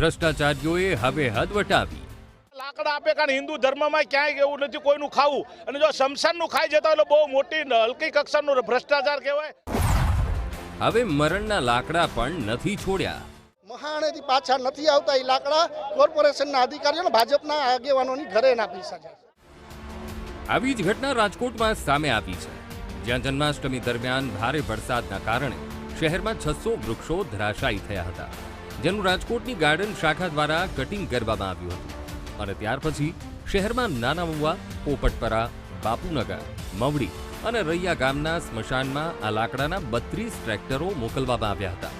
ભ્રષ્ટાચારીઓએ હવે હદ વટાવી. લાકડા આપે કારણ હિન્દુ ધર્મમાં ક્યાંય એવું નથી કોઈનું ખાવું. અને જો શમશાનનું ખાઈ જતા હોય એટલે બહુ મોટી હલકી કક્ષાનું ભ્રષ્ટાચાર કહેવાય. હવે મરણના લાકડા પણ નથી છોડ્યા. મહાણેથી પાછા નથી આવતા એ લાકડા. કોર્પોરેશનના અધિકારીઓને ભાજપના આગેવાનોની ઘરે નાખી શકે આવી જ ઘટના રાજકોટમાં સામે આવી છે. જ્યાં જન્માષ્ટમી દરમિયાન ભારે વરસાદના કારણે શહેરમાં છસો વૃક્ષો ધરાશાયી થયા હતા. જેનું રાજકોટની ગાર્ડન શાખા દ્વારા કટિંગ કરવામાં આવ્યું હતું. અને ત્યાર પછી શહેરમાં નાના મુવા પોપટપરા, બાપુનગર, મવડી અને રૈયા ગામના સ્મશાનમાં આ લાકડાના બત્રીસ ટ્રેક્ટરો મોકલવામાં આવ્યા હતા.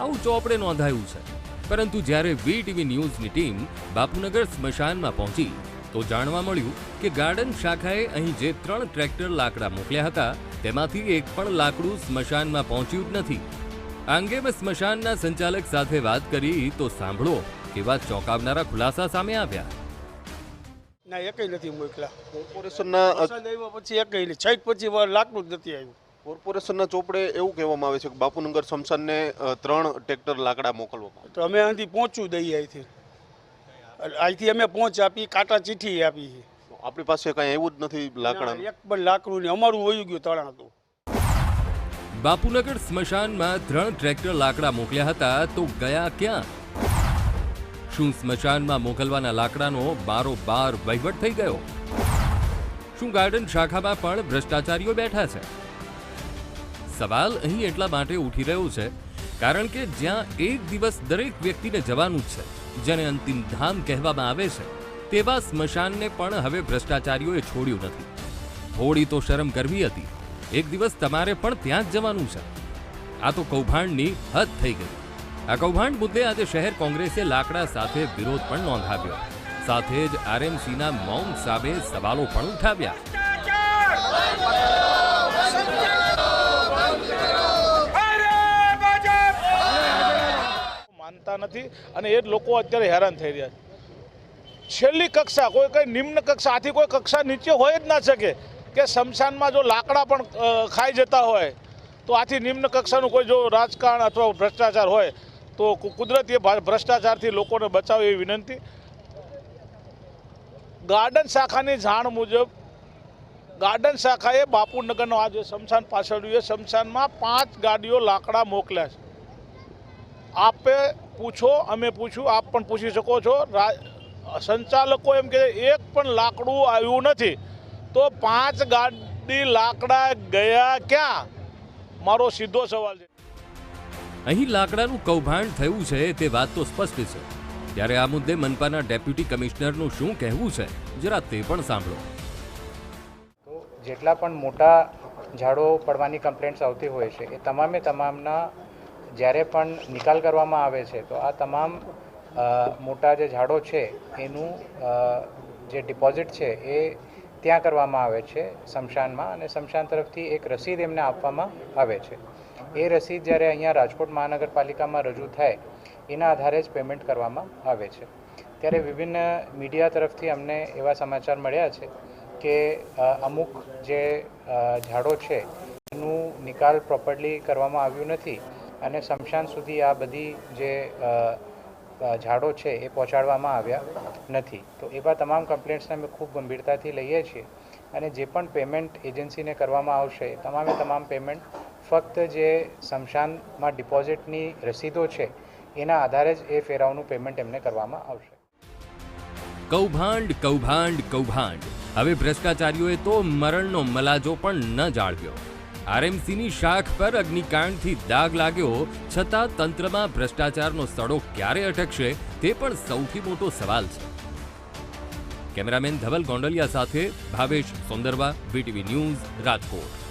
આવું ચોપડે નોંધાયું છે. પરંતુ જ્યારે વી ટીવી ન્યૂઝની ટીમ બાપુનગર સ્મશાનમાં પહોંચી, તો જાણવા મળ્યું કે ગાર્ડન શાખાએ અહીં જે ત્રણ ટ્રેક્ટર લાકડા મોકલ્યા હતા, તેમાંથી એક પણ લાકડું સ્મશાનમાં પહોંચ્યું જ નથી. આ અંગે મેં સ્મશાનના સંચાલક સાથે વાત કરી તો સાંભળો કેવા ચોંકાવનારા ખુલાસા સામે આવ્યા. ના એકય નથી મોકલા. કોર્પોરેશનના પછી એકય નહીં. છઠ પછી લાકડું જ નથી આવ્યું. કોર્પોરેશનના ચોપડે એવું કહેવામાં આવે છે કે બાપુનગર શમશાનને ત્રણ ટ્રેક્ટર લાકડા મોકલવામાં તો અમે અહીંથી પહોંચવું દઈએ અહીંથી. અહીંથી અમે પહોંચ આપી કાંટા ચીઠી આપી. આપણી પાસે કાંઈ એવું જ નથી લાકડા એક પણ લાકડું નહીં. અમારું વયું ગયું તળા હતું બાપુનગર સ્મશાનમાં ત્રણ ટ્રેક્ટર લાકડા મોકલ્યા હતા, તો ગયા ક્યાં? શું સ્મશાનમાં મોકલવાના લાકડાનો બારોબાર વહીવટ થઈ ગયો? શું ગાર્ડન શાખામાં પણ ભ્રષ્ટાચારીઓ બેઠા છે? સવાલ અહીં એટલા માટે ઉઠી રહ્યો છે, કારણ કે જ્યાં એક દિવસ દરેક વ્યક્તિને જવાનું જ છે, જેને અંતિમ ધામ કહેવામાં આવે છે, તેવા સ્મશાનને પણ હવે ભ્રષ્ટાચારીઓએ છોડ્યું નથી. થોડી તો શરમ કરવી હતી એક દિવસ તમારે પણ ત્યાં જ જવાનું છે. આ તો કૌભાંડની હદ થઈ ગઈ. આ કૌભાંડ મુદ્દે આજે શહેર કોંગ્રેસે લાકડા સાથે વિરોધ પણ નોંધાવ્યો. સાથે જ આરએમસીના મૌન સામે સવાલો પણ ઉઠાવ્યા. માનતા નથી અને એ જ લોકો અત્યારે હેરાન થઈ રહ્યા છેલ્લી કક્ષા, કોઈ કઈ નિમ્ન કક્ષા આથી કોઈ કક્ષા નીચે હોય જ ના શકે. કે શમશાનમાં જો લાકડા પણ ખાઈ જતા હોય, તો આથી નિમ્ન કક્ષાનું કોઈ જો રાજકારણ અથવા ભ્રષ્ટાચાર હોય, તો કુદરતી ભ્રષ્ટાચારથી લોકોને બચાવે એવી વિનંતી. ગાર્ડન શાખાની જાણ મુજબ, ગાર્ડન શાખાએ બાપુનગરનો આ જે શમશાન પાછળ એ શમશાનમાં પાંચ ગાડીઓ લાકડા મોકલ્યા છે. આપે પૂછો, અમે પૂછ્યું, આપ પણ પૂછી શકો છો. સંચાલકો એમ કે એક પણ લાકડું આવ્યું નથી. તો પાંચ ગાડી લાકડા ગયા ક્યાં? મારો સીધો સવાલ છે. અહીં લાકડાનું કૌભાંડ થયું છે તે વાત તો સ્પષ્ટ છે. ત્યારે આ મુદ્દે મનપાના ડેપ્યુટી કમિશનરનું શું કહેવું છે જરા તે પણ સાંભળો. તો જેટલા પણ મોટા ઝાડો પડવાની કમ્પ્લેન્ટ્સ આવતી હોય છે એ તમામે તમામના જ્યારે પણ નિકાલ કરવામાં આવે છે તો આ તમામ મોટા જે ઝાડો છે એનું જે ડિપોઝિટ છે એ ત્યાં કરવામાં આવે છે, શમશાનમાં અને શમશાન તરફથી એક રસીદ એમને આપવામાં આવે છે. એ રસીદ જ્યારે અહીંયા રાજકોટ મહાનગરપાલિકામાં રજૂ થાય, એના આધારે જ પેમેન્ટ કરવામાં આવે છે. ત્યારે વિભિન્ન મીડિયા તરફથી અમને એવા સમાચાર મળ્યા છે કે અમુક જે ઝાડો છે, એનું નિકાલ પ્રોપરલી કરવામાં આવ્યું નથી અને શમશાન સુધી આ બધી જે ઝાડો છે એ પહોંચાડવામાં આવ્યા નથી. તો એવા તમામ કમ્પ્લેન્ટ્સને અમે ખૂબ ગંભીરતાથી લઈએ છીએ અને જે પણ પેમેન્ટ એજન્સીને કરવામાં આવશે તમામે તમામ પેમેન્ટ ફક્ત જે શમશાનમાં ડિપોઝિટની રસીદો છે, એના આધારે જ એ ફેરાઓનું પેમેન્ટ એમને કરવામાં આવશે. કૌભાંડ કૌભાંડ કૌભાંડ. હવે ભ્રષ્ટાચારીઓએ તો મરણનો મલાજો પણ ન જાળવ્યો. આરએમસીની શાખ પર અગ્નિકાંડથી દાગ લાગ્યો, છતાં તંત્રમાં ભ્રષ્ટાચારનો સડો ક્યારે અટકશે, તે પણ સૌથી મોટો સવાલ છે. કેમેરામેન ધવલ ગોંડલિયા સાથે ભાવેશ સોંદરવા, વીટીવી ન્યૂઝ, રાજકોટ.